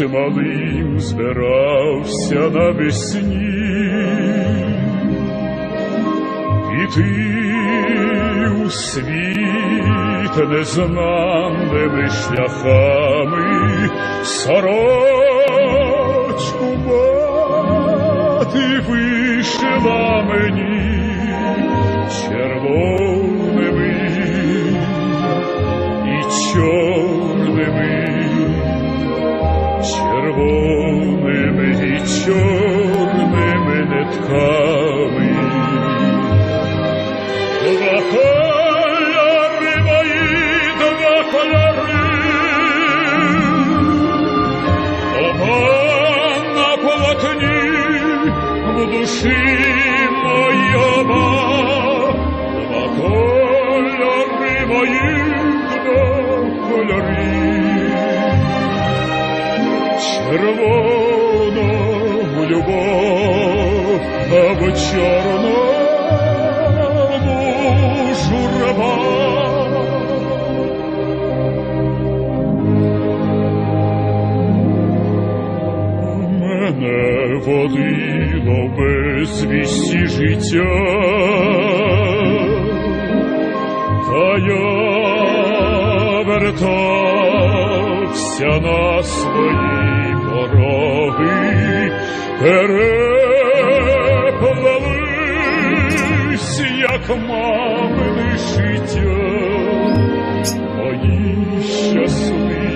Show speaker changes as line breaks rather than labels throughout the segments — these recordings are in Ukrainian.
хлопцем малим збирався навесні. Іти у світ незнаними шляхами, сорочку мати вишила мені come. В чорному журба. Мене водило в безвісті життя, та я вертався на свої пороги, як мамини життя, мої щасливі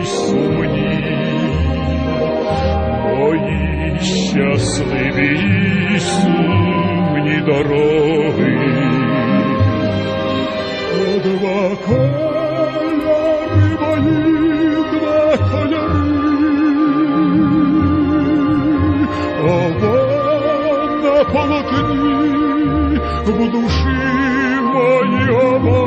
і сумні, мої щасливі і сумні дороги. Два полотні, в душі мої оба,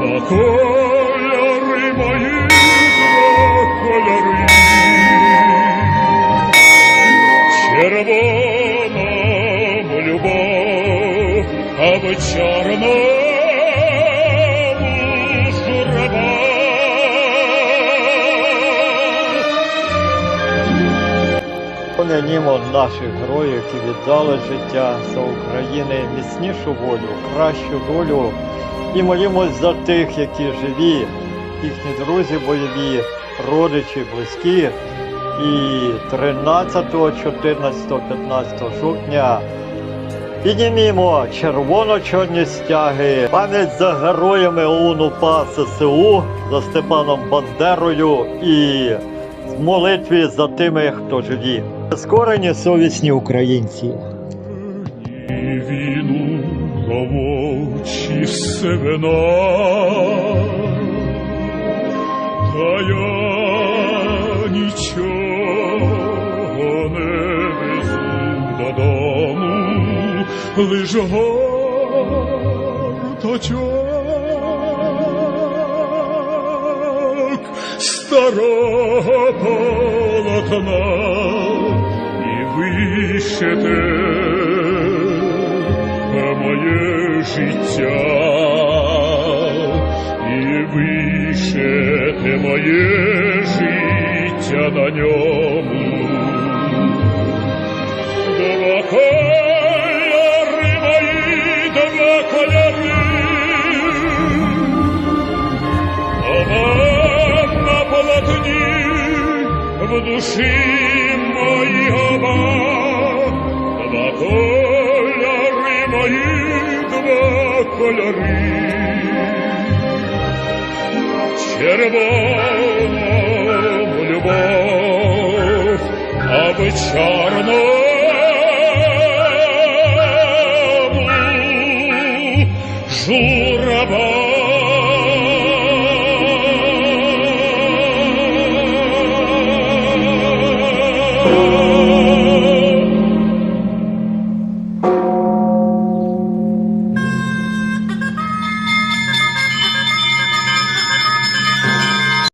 два кольори мої, два кольори. Червоному любов, а в
Пом'янімо наших героїв, які віддали життя за України, міцнішу волю, кращу долю і молімось за тих, які живі, їхні друзі бойові, родичі, близькі. І 13, 14, 15 жовтня піднімімо червоно-чорні стяги, пам'ять за героями ОУН УПА ССУ, за Степаном Бандерою і молитві за тими, хто живі. Скорені совісні українці.
І віну ловочі семена, та я нічого не везу додому, лиш горточок старого полотна і вишите моє життя, і вишите моє життя на ньому. Кольори. Червону любов, аби чорному журба.